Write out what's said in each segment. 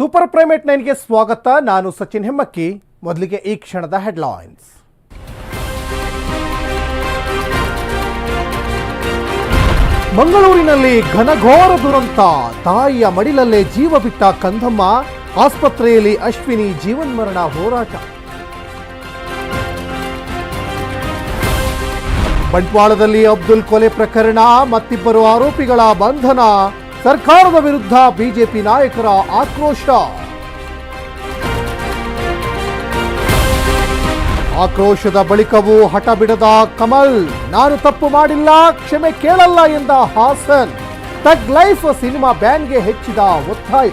Super primate ನೈನ್ಗೆ ಸ್ವಾಗತ. ನಾನು ಸಚಿನ್ ಹೆಮ್ಮಕ್ಕಿ. ಮೊದಲಿಗೆ ಈ ಕ್ಷಣದ ಹೆಡ್ಲೈನ್ಸ್. ಮಂಗಳೂರಿನಲ್ಲಿ ಘನಘೋರ ದುರಂತ. ತಾಯಿಯ ಮಡಿಲಲ್ಲೇ ಜೀವ ಬಿಟ್ಟ ಕಂದಮ್ಮ. ಆಸ್ಪತ್ರೆಯಲ್ಲಿ ಅಶ್ವಿನಿ ಜೀವನ್ಮರಣ ಹೋರಾಟ. ಬಂಟ್ವಾಳದಲ್ಲಿ ಅಬ್ದುಲ್ ಕೊಲೆ ಪ್ರಕರಣ. ಮತ್ತಿಬ್ಬರು ಆರೋಪಿಗಳ ಬಂಧನ. ಸರ್ಕಾರದ ವಿರುದ್ಧ ಬಿಜೆಪಿ ನಾಯಕರ ಆಕ್ರೋಶ. ಆಕ್ರೋಶದ ಬಳಿಕವೂ ಹಠ ಬಿಡದ ಕಮಲ್, ನಾನು ತಪ್ಪು ಮಾಡಿಲ್ಲ, ಕ್ಷಮೆ ಕೇಳಲ್ಲ ಎಂದ ಹಾಸನ್. ತಗ್ ಲೈಫ್ ಸಿನಿಮಾ ಬ್ಯಾನ್ಗೆ ಹೆಚ್ಚಿದ ಒತ್ತಾಯ.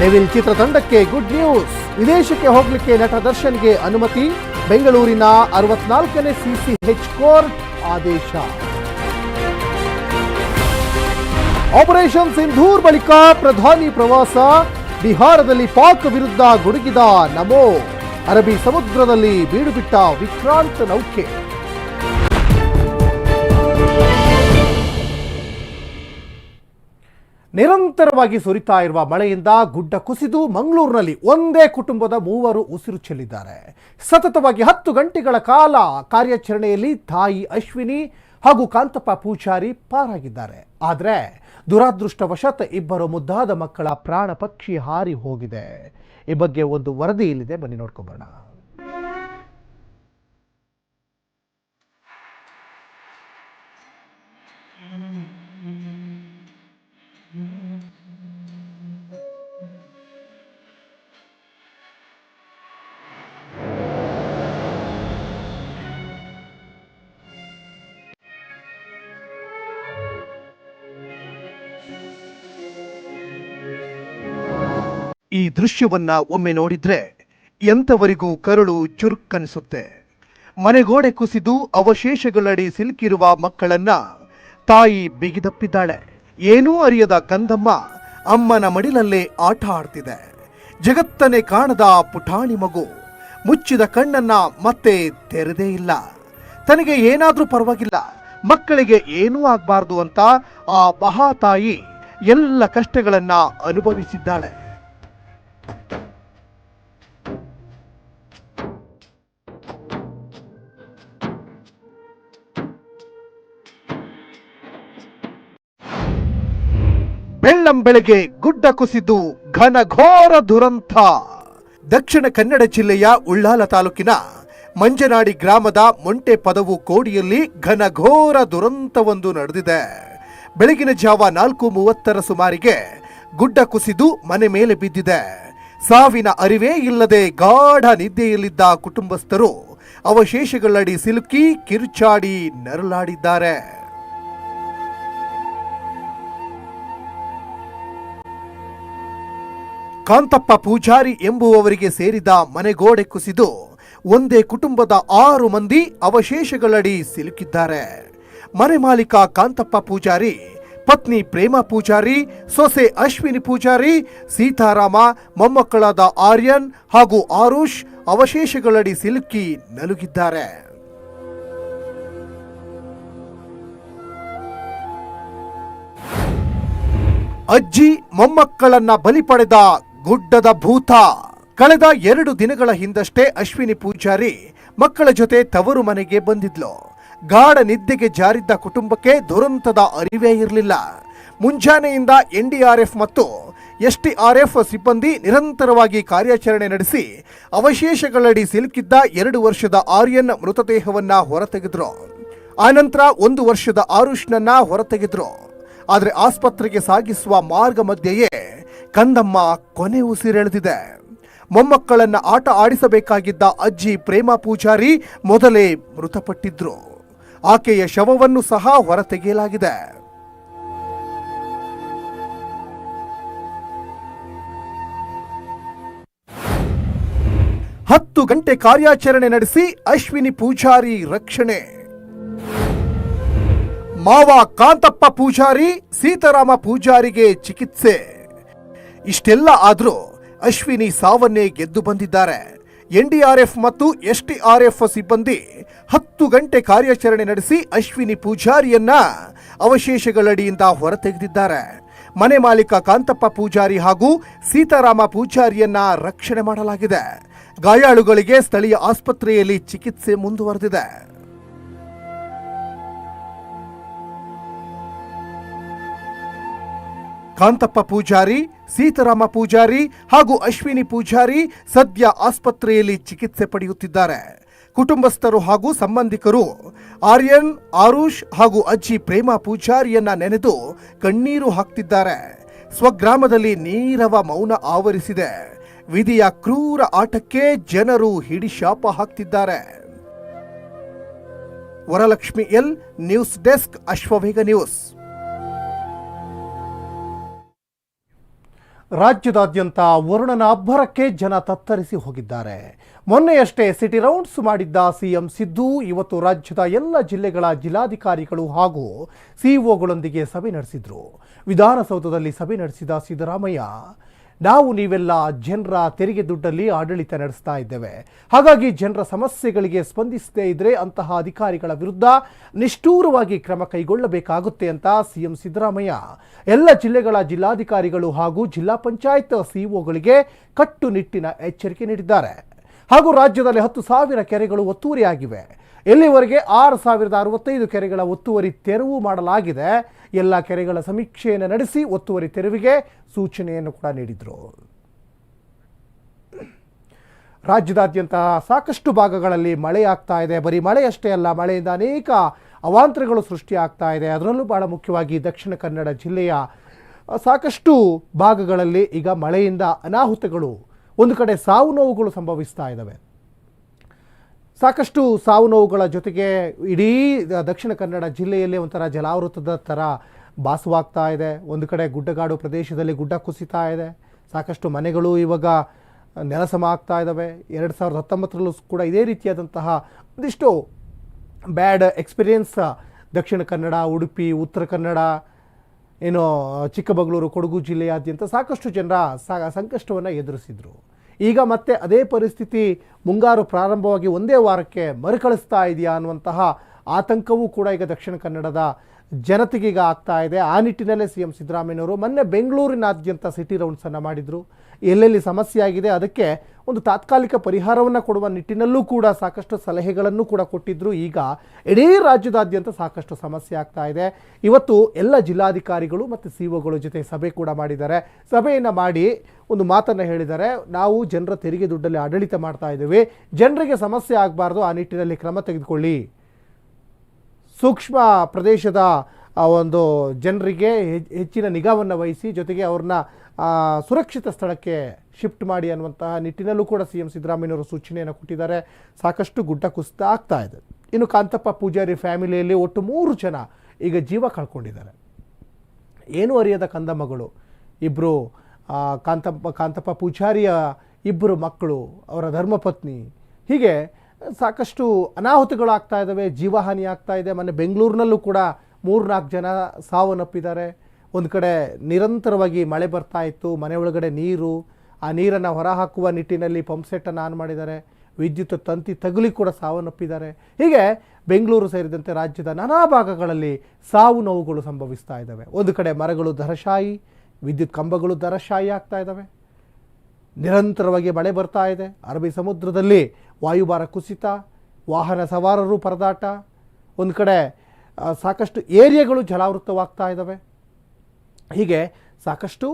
ನೆವಿಲ್ ಚಿತ್ರತಂಡಕ್ಕೆ ಗುಡ್ ನ್ಯೂಸ್. ವಿದೇಶಕ್ಕೆ ಹೋಗಲಿಕ್ಕೆ ನಟ ದರ್ಶನ್ಗೆ ಅನುಮತಿ. ಬೆಂಗಳೂರಿನ ಅರವತ್ನಾಲ್ಕನೇ ಸಿಸಿಎಚ್ ಕೋರ್ಟ್ ಆದೇಶ. ಆಪರೇಷನ್ ಸಿಂಧೂರ್ ಬಳಿಕ ಪ್ರಧಾನಿ ಪ್ರವಾಸ, ಬಿಹಾರದಲ್ಲಿ ಪಾಕ್ ವಿರುದ್ಧ ಗುಡುಗಿದ ನಮೋ. ಅರಬಿ ಸಮುದ್ರದಲ್ಲಿ ಬೀಡುಬಿಟ್ಟ ವಿಕ್ರಾಂತ್ ನೌಕೆ. ನಿರಂತರವಾಗಿ ಸುರಿತಾ ಇರುವ ಮಳೆಯಿಂದ ಗುಡ್ಡ ಕುಸಿದು ಮಂಗಳೂರಿನಲ್ಲಿ ಒಂದೇ ಕುಟುಂಬದ ಮೂವರು ಉಸಿರು ಚೆಲ್ಲಿದ್ದಾರೆ. ಸತತವಾಗಿ ಹತ್ತು ಗಂಟೆಗಳ ಕಾಲ ಕಾರ್ಯಾಚರಣೆಯಲ್ಲಿ ತಾಯಿ ಅಶ್ವಿನಿ ಹಾಗೂ ಕಾಂತಪ್ಪ ಪೂಜಾರಿ ಪಾರಾಗಿದ್ದಾರೆ. ಆದರೆ ದುರಾದೃಷ್ಟವಶತ್ ಇಬ್ಬರು ಮುದ್ದಾದ ಮಕ್ಕಳ ಪ್ರಾಣ ಪಕ್ಷಿ ಹಾರಿ ಹೋಗಿದೆ. ಈ ಬಗ್ಗೆ ಒಂದು ವರದಿ ಇಲ್ಲಿದೆ. ಬನ್ನಿ ನೋಡ್ಕೊಂಬರೋಣ. ಈ ದೃಶ್ಯವನ್ನ ಒಮ್ಮೆ ನೋಡಿದ್ರೆ ಎಂಥವರಿಗೂ ಕರುಳು ಚುರುಕ್ಕನಿಸುತ್ತೆ ಮನೆಗೋಡೆ ಕುಸಿದು ಅವಶೇಷಗಳಡಿ ಸಿಲುಕಿರುವ ಮಕ್ಕಳನ್ನ ತಾಯಿ ಬಿಗಿದಪ್ಪಿದ್ದಾಳೆ. ಏನೂ ಅರಿಯದ ಕಂದಮ್ಮ ಅಮ್ಮನ ಮಡಿಲಲ್ಲೇ ಆಟ ಆಡ್ತಿದೆ. ಜಗತ್ತನೆ ಕಾಣದ ಪುಟಾಣಿ ಮಗು ಮುಚ್ಚಿದ ಕಣ್ಣನ್ನ ಮತ್ತೆ ತೆರೆದೇ ಇಲ್ಲ. ತನಗೆ ಏನಾದ್ರೂ ಪರವಾಗಿಲ್ಲ. ಮಕ್ಕಳಿಗೆ ಏನೂ ಆಗಬಾರ್ದು ಅಂತ ಆ ಮಹಾತಾಯಿ ಎಲ್ಲ ಕಷ್ಟಗಳನ್ನ ಅನುಭವಿಸಿದ್ದಾಳೆ. ಬೆಳ್ಳಂ ಬೆಳಗ್ಗೆ ಗುಡ್ಡ ಕುಸಿದು ಘನಘೋರ ದುರಂತ. ದಕ್ಷಿಣ ಕನ್ನಡ ಜಿಲ್ಲೆಯ ಉಳ್ಳಾಲ ತಾಲೂಕಿನ ಮಂಜನಾಡಿ ಗ್ರಾಮದ ಮೊಂಟೆ ಪದವು ಕೋಡಿಯಲ್ಲಿ ಘನಘೋರ ದುರಂತವೊಂದು ನಡೆದಿದೆ. ಬೆಳಗಿನ ಜಾವ ನಾಲ್ಕು ಮೂವತ್ತರ ಸುಮಾರಿಗೆ ಗುಡ್ಡ ಕುಸಿದು ಮನೆ ಮೇಲೆ ಬಿದ್ದಿದೆ. ಸಾವಿನ ಅರಿವೇ ಇಲ್ಲದೆ ಗಾಢ ನಿದ್ದೆಯಲ್ಲಿದ್ದ ಕುಟುಂಬಸ್ಥರು ಅವಶೇಷಗಳಡಿ ಸಿಲುಕಿ ಕಿರುಚಾಡಿ ನರಳಾಡಿದ್ದಾರೆ. ಕಾಂತಪ್ಪ ಪೂಜಾರಿ ಎಂಬುವವರಿಗೆ ಸೇರಿದ ಮನೆಗೋಡೆ ಕುಸಿದು ಒಂದೇ ಕುಟುಂಬದ ಆರು ಮಂದಿ ಅವಶೇಷಗಳಡಿ ಸಿಲುಕಿದ್ದಾರೆ. ಮನೆ ಮಾಲೀಕ ಕಾಂತಪ್ಪ ಪೂಜಾರಿ ಪತ್ನಿ ಪ್ರೇಮ ಪೂಜಾರಿ, ಸೊಸೆ ಅಶ್ವಿನಿ ಪೂಜಾರಿ, ಸೀತಾರಾಮ, ಮೊಮ್ಮಕ್ಕಳಾದ ಆರ್ಯನ್ ಹಾಗೂ ಆರುಷ್ ಅವಶೇಷಗಳಡಿ ಸಿಲುಕಿ ನಲುಗಿದ್ದಾರೆ. ಅಜ್ಜಿ ಮೊಮ್ಮಕ್ಕಳನ್ನ ಬಲಿ ಪಡೆದ ಗುಡ್ಡದ ಭೂತ. ಕಳೆದ ಎರಡು ದಿನಗಳ ಹಿಂದಷ್ಟೇ ಅಶ್ವಿನಿ ಪೂಜಾರಿ ಮಕ್ಕಳ ಜೊತೆ ತವರು ಮನೆಗೆ ಬಂದಿದ್ಲು. ಗಾಢ ನಿದ್ದೆಗೆ ಜಾರಿದ್ದ ಕುಟುಂಬಕ್ಕೆ ದುರಂತದ ಅರಿವೇ ಇರಲಿಲ್ಲ. ಮುಂಜಾನೆಯಿಂದ ಎನ್ಡಿಆರ್ಎಫ್ ಮತ್ತು ಎಸ್ಟಿಆರ್ಎಫ್ ಸಿಬ್ಬಂದಿ ನಿರಂತರವಾಗಿ ಕಾರ್ಯಾಚರಣೆ ನಡೆಸಿ, ಅವಶೇಷಗಳಡಿ ಸಿಲುಕಿದ್ದ ಎರಡು ವರ್ಷದ ಆರ್ಯನ್ ಮೃತದೇಹವನ್ನ ಹೊರತೆಗೆದ್ರು. ಆನಂತರ ಒಂದು ವರ್ಷದ ಆರುಷ್ನನ್ನ ಹೊರತೆಗೆದ್ರು. ಆದರೆ ಆಸ್ಪತ್ರೆಗೆ ಸಾಗಿಸುವ ಮಾರ್ಗ ಮಧ್ಯೆಯೇ ಕಂದಮ್ಮ ಕೊನೆ ಉಸಿರೆಳೆದಿದೆ. ಮೊಮ್ಮಕ್ಕಳನ್ನ ಆಟ ಆಡಿಸಬೇಕಾಗಿದ್ದ ಅಜ್ಜಿ ಪ್ರೇಮ ಪೂಜಾರಿ ಮೊದಲೇ ಮೃತಪಟ್ಟಿದ್ರು. ಆಕೆಯ ಶವವನ್ನು ಸಹ ಹೊರತೆಗೆಯಲಾಗಿದೆ. ಹತ್ತು ಗಂಟೆ ಕಾರ್ಯಾಚರಣೆ ನಡೆಸಿ ಅಶ್ವಿನಿ ಪೂಜಾರಿ ರಕ್ಷಣೆ. ಮಾವ ಕಾಂತಪ್ಪ ಪೂಜಾರಿ ಸೀತಾರಾಮ ಪೂಜಾರಿಗೆ ಚಿಕಿತ್ಸೆ. ಇಷ್ಟೆಲ್ಲ ಆದರೂ ಅಶ್ವಿನಿ ಸಾವನ್ನೇ ಗೆದ್ದು ಬಂದಿದ್ದಾರೆ. ಎನ್ಡಿಆರ್ಎಫ್ ಮತ್ತು ಎಸ್ಟಿಆರ್ಎಫ್ ಸಿಬ್ಬಂದಿ ಹತ್ತು ಗಂಟೆ ಕಾರ್ಯಾಚರಣೆ ನಡೆಸಿ ಅಶ್ವಿನಿ ಪೂಜಾರಿಯನ್ನ ಅವಶೇಷಗಳಡಿಯಿಂದ ಹೊರತೆಗೆದಿದ್ದಾರೆ. ಮನೆ ಮಾಲೀಕ ಕಾಂತಪ್ಪ ಪೂಜಾರಿ ಹಾಗೂ ಸೀತಾರಾಮ ಪೂಜಾರಿಯನ್ನ ರಕ್ಷಣೆ ಮಾಡಲಾಗಿದೆ. ಗಾಯಾಳುಗಳಿಗೆ ಸ್ಥಳೀಯ ಆಸ್ಪತ್ರೆಯಲ್ಲಿ ಚಿಕಿತ್ಸೆ ಮುಂದುವರೆದಿದೆ. ಕಾಂತಪ್ಪ ಪೂಜಾರಿ, ಸೀತಾರಾಮ ಪೂಜಾರಿ ಹಾಗೂ ಅಶ್ವಿನಿ ಪೂಜಾರಿ ಸದ್ಯ ಆಸ್ಪತ್ರೆಯಲ್ಲಿ ಚಿಕಿತ್ಸೆ ಪಡೆಯುತ್ತಿದ್ದಾರೆ. ಕುಟುಂಬಸ್ಥರು ಹಾಗೂ ಸಂಬಂಧಿಕರು ಆರ್ಯನ್, ಆರುಷ್ ಹಾಗೂ ಅಜ್ಜಿ ಪ್ರೇಮ ಪೂಜಾರಿಯನ್ನ ನೆನೆದು ಕಣ್ಣೀರು ಹಾಕ್ತಿದ್ದಾರೆ. ಸ್ವಗ್ರಾಮದಲ್ಲಿ ನೀರವ ಮೌನ ಆವರಿಸಿದೆ. ವಿಧಿಯ ಕ್ರೂರ ಆಟಕ್ಕೆ ಜನರು ಹಿಡಿಶಾಪ ಹಾಕ್ತಿದ್ದಾರೆ. Varalakshmi L, news desk Ashwavega news. ರಾಜ್ಯದಾದ್ಯಂತ ವರುಣನ ಅಬ್ಬರಕ್ಕೆ ಜನ ತತ್ತರಿಸಿ ಹೋಗಿದ್ದಾರೆ. ಮೊನ್ನೆಯಷ್ಟೇ ಸಿಟಿ ರೌಂಡ್ಸ್ ಮಾಡಿದ್ದ ಸಿಎಂ ಸಿದ್ದು, ಇವತ್ತು ರಾಜ್ಯದ ಎಲ್ಲ ಜಿಲ್ಲೆಗಳ ಜಿಲ್ಲಾಧಿಕಾರಿಗಳು ಹಾಗೂ ಸಿಇಒಗಳೊಂದಿಗೆ ಸಭೆ ನಡೆಸಿದ್ರು. ವಿಧಾನಸೌಧದಲ್ಲಿ ಸಭೆ ನಡೆಸಿದ ಸಿದ್ದರಾಮಯ್ಯ ನಾವು ನೀವೆಲ್ಲ ಜನರ ತೆರಿಗೆ ದುಡ್ಡಲ್ಲಿ ಆಡಳಿತ ನಡೆಸ್ತಾ ಇದ್ದೇವೆ. ಹಾಗಾಗಿ ಜನರ ಸಮಸ್ಯೆಗಳಿಗೆ ಸ್ಪಂದಿಸದೇ ಇದ್ರೆ ಅಂತಹ ಅಧಿಕಾರಿಗಳ ವಿರುದ್ಧ ನಿಷ್ಠೂರವಾಗಿ ಕ್ರಮ ಕೈಗೊಳ್ಳಬೇಕಾಗುತ್ತೆ ಅಂತ ಸಿಎಂ ಸಿದ್ದರಾಮಯ್ಯ. ಎಲ್ಲ ಜಿಲ್ಲೆಗಳ ಜಿಲ್ಲಾಧಿಕಾರಿಗಳು ಹಾಗೂ ಜಿಲ್ಲಾ ಪಂಚಾಯತ್ ಸಿಇಒಗಳಿಗೆ ಕಟ್ಟುನಿಟ್ಟಿನ ಎಚ್ಚರಿಕೆ ನೀಡಿದ್ದಾರೆ. ಹಾಗೂ ರಾಜ್ಯದಲ್ಲಿ ಹತ್ತು ಸಾವಿರ ಕೆರೆಗಳು ಒತ್ತುವರಿಯಾಗಿವೆ. ಇಲ್ಲಿವರೆಗೆ ಆರು ಸಾವಿರದ ಅರವತ್ತೈದು ಕೆರೆಗಳ ಒತ್ತುವರಿ ತೆರವು ಮಾಡಲಾಗಿದೆ, ಎಲ್ಲ ಕೆರೆಗಳ ಸಮೀಕ್ಷೆಯನ್ನು ನಡೆಸಿ ಒತ್ತುವರಿ ತೆರವಿಗೆ ಸೂಚನೆಯನ್ನು ಕೂಡ ನೀಡಿದರು. ರಾಜ್ಯದಾದ್ಯಂತ ಸಾಕಷ್ಟು ಭಾಗಗಳಲ್ಲಿ ಮಳೆ ಆಗ್ತಾ ಇದೆ. ಬರೀ ಮಳೆಯಷ್ಟೇ ಅಲ್ಲ, ಮಳೆಯಿಂದ ಅನೇಕ ಅವಾಂತರಗಳು ಸೃಷ್ಟಿಯಾಗ್ತಾ ಇದೆ. ಅದರಲ್ಲೂ ಬಹಳ ಮುಖ್ಯವಾಗಿ ದಕ್ಷಿಣ ಕನ್ನಡ ಜಿಲ್ಲೆಯ ಸಾಕಷ್ಟು ಭಾಗಗಳಲ್ಲಿ ಈಗ ಮಳೆಯಿಂದ ಅನಾಹುತಗಳು, ಒಂದು ಕಡೆ ಸಾವು ನೋವುಗಳು ಸಂಭವಿಸ್ತಾ ಇದ್ದಾವೆ. ಸಾಕಷ್ಟು ಸಾವು ನೋವುಗಳ ಜೊತೆಗೆ ಇಡೀ ದಕ್ಷಿಣ ಕನ್ನಡ ಜಿಲ್ಲೆಯಲ್ಲಿ ಒಂಥರ ಜಲಾವೃತದ ಥರ ಭಾಸವಾಗ್ತಾ ಇದೆ. ಒಂದು ಕಡೆ ಗುಡ್ಡಗಾಡು ಪ್ರದೇಶದಲ್ಲಿ ಗುಡ್ಡ ಕುಸಿತಾ ಇದೆ. ಸಾಕಷ್ಟು ಮನೆಗಳು ಇವಾಗ ನೆಲಸಮ ಆಗ್ತಾ ಇದ್ದಾವೆ ಎರಡು ಸಾವಿರದ ಹತ್ತೊಂಬತ್ತರಲ್ಲೂ ಕೂಡ ಇದೇ ರೀತಿಯಾದಂತಹ ಒಂದಿಷ್ಟು ಬ್ಯಾಡ್ ಎಕ್ಸ್ಪೀರಿಯನ್ಸ್ ದಕ್ಷಿಣ ಕನ್ನಡ, ಉಡುಪಿ, ಉತ್ತರ ಕನ್ನಡ, ಏನು ಚಿಕ್ಕಮಗಳೂರು ಕೊಡಗು ಜಿಲ್ಲೆಯಾದ್ಯಂತ ಸಾಕಷ್ಟು ಜನರ ಸಾ, ಸಂಕಷ್ಟವನ್ನು ಎದುರಿಸಿದರು. ಈಗ ಮತ್ತೆ ಅದೇ ಪರಿಸ್ಥಿತಿ ಮುಂಗಾರು ಪ್ರಾರಂಭವಾಗಿ ಒಂದೇ ವಾರಕ್ಕೆ ಮರುಕಳಿಸ್ತಾ ಇದೆಯಾ ಅನ್ನುವಂತಹ ಆತಂಕವೂ ಕೂಡ ಈಗ ದಕ್ಷಿಣ ಕನ್ನಡದ ಜನತೆಗೀಗ ಆಗ್ತಾ ಇದೆ. ಆ ನಿಟ್ಟಿನಲ್ಲೇ ಸಿ ಎಂ ಸಿದ್ದರಾಮಯ್ಯನವರು ಮೊನ್ನೆ ಬೆಂಗಳೂರಿನಾದ್ಯಂತ ಸಿಟಿ ರೌಂಡ್ಸನ್ನು ಮಾಡಿದರು. ಎಲ್ಲೆಲ್ಲಿ ಸಮಸ್ಯೆ ಆಗಿದೆ ಅದಕ್ಕೆ ಒಂದು ತಾತ್ಕಾಲಿಕ ಪರಿಹಾರವನ್ನು ಕೊಡುವ ನಿಟ್ಟಿನಲ್ಲೂ ಕೂಡ ಸಾಕಷ್ಟು ಸಲಹೆಗಳನ್ನು ಕೂಡ ಕೊಟ್ಟಿದ್ದರು ಈಗ ಇಡೀ ರಾಜ್ಯದಾದ್ಯಂತ ಸಾಕಷ್ಟು ಸಮಸ್ಯೆ ಆಗ್ತಾ ಇದೆ. ಇವತ್ತು ಎಲ್ಲ ಜಿಲ್ಲಾಧಿಕಾರಿಗಳು ಮತ್ತು ಸಿ ಒಗಳ ಜೊತೆ ಸಭೆ ಕೂಡ ಮಾಡಿದ್ದಾರೆ. ಸಭೆಯನ್ನು ಮಾಡಿ ಒಂದು ಮಾತನ್ನು ಹೇಳಿದರೆ ನಾವು ಜನರ ತೆರಿಗೆ ದುಡ್ಡಲ್ಲಿ ಆಡಳಿತ ಮಾಡ್ತಾ ಇದ್ದೇವೆ. ಜನರಿಗೆ ಸಮಸ್ಯೆ ಆಗಬಾರ್ದು. ಆ ನಿಟ್ಟಿನಲ್ಲಿ ಕ್ರಮ ತೆಗೆದುಕೊಳ್ಳಿ. ಸೂಕ್ಷ್ಮ ಪ್ರದೇಶದ ಆ ಒಂದು ಜನರಿಗೆ ಹೆಚ್- ಹೆಚ್ಚಿನ ನಿಗಾವನ್ನು ವಹಿಸಿ ಜೊತೆಗೆ ಅವ್ರನ್ನ ಸುರಕ್ಷಿತ ಸ್ಥಳಕ್ಕೆ ಶಿಫ್ಟ್ ಮಾಡಿ ಅನ್ನುವಂತಹ ನಿಟ್ಟಿನಲ್ಲೂ ಕೂಡ ಸಿ ಎಂ ಸಿದ್ದರಾಮಯ್ಯವರು ಸೂಚನೆಯನ್ನು ಕೊಟ್ಟಿದ್ದಾರೆ. ಸಾಕಷ್ಟು ಗುಡ್ಡ ಕುಸಿತ ಆಗ್ತಾ ಇದೆ. ಇನ್ನು ಕಾಂತಪ್ಪ ಪೂಜಾರಿ ಫ್ಯಾಮಿಲಿಯಲ್ಲಿ ಒಟ್ಟು ಮೂರು ಜನ ಈಗ ಜೀವ ಕಳ್ಕೊಂಡಿದ್ದಾರೆ. ಏನು ಅರಿಯದ ಕಂದಮ್ಮಗಳು ಇಬ್ಬರು ಕಾಂತಪ್ಪ ಕಾಂತಪ್ಪ ಪೂಜಾರಿಯ ಇಬ್ಬರು ಮಕ್ಕಳು, ಅವರ ಧರ್ಮಪತ್ನಿ. ಹೀಗೆ ಸಾಕಷ್ಟು ಅನಾಹುತಗಳಾಗ್ತಾ ಇದ್ದಾವೆ, ಜೀವಹಾನಿ ಆಗ್ತಾ ಇದೆ. ಮೊನ್ನೆ ಬೆಂಗಳೂರಿನಲ್ಲೂ ಕೂಡ ಮೂರ್ನಾಲ್ಕು ಜನ ಸಾವನ್ನಪ್ಪಿದ್ದಾರೆ. ಒಂದು ಕಡೆ ನಿರಂತರವಾಗಿ ಮಳೆ ಬರ್ತಾ ಇತ್ತು, ಮನೆ ಒಳಗಡೆ ನೀರು, ಆ ನೀರನ್ನು ಹೊರಹಾಕುವ ನಿಟ್ಟಿನಲ್ಲಿ ಪಂಪ್ ಸೆಟ್ಟನ್ನು ಆನ್ ಮಾಡಿದ್ದಾರೆ. ವಿದ್ಯುತ್ ತಂತಿ ತಗುಲಿ ಕೂಡ ಸಾವನ್ನಪ್ಪಿದ್ದಾರೆ. ಹೀಗೆ ಬೆಂಗಳೂರು ಸೇರಿದಂತೆ ರಾಜ್ಯದ ನಾನಾ ಭಾಗಗಳಲ್ಲಿ ಸಾವು ನೋವುಗಳು ಸಂಭವಿಸ್ತಾ ಇದ್ದಾವೆ. ಒಂದು ಕಡೆ ಮರಗಳು ದರಶಾಯಿ ವಿದ್ಯುತ್ ಕಂಬಗಳು ದರಶಾಯಿ ಆಗ್ತಾ ಇದ್ದಾವೆ. ನಿರಂತರವಾಗಿ ಮಳೆ ಬರ್ತಾ ಇದೆ. ಅರಬ್ಬಿ ಸಮುದ್ರದಲ್ಲಿ ವಾಯುಭಾರ ಕುಸಿತ, ವಾಹನ ಸವಾರರು ಪರದಾಟ. ಒಂದು ಕಡೆ ಸಾಕಷ್ಟು ಏರಿಯಾಗಳು ಜಲಾವೃತವಾಗ್ತಾ ಇದ್ದಾವೆ. ಹೀಗೆ ಸಾಕಷ್ಟು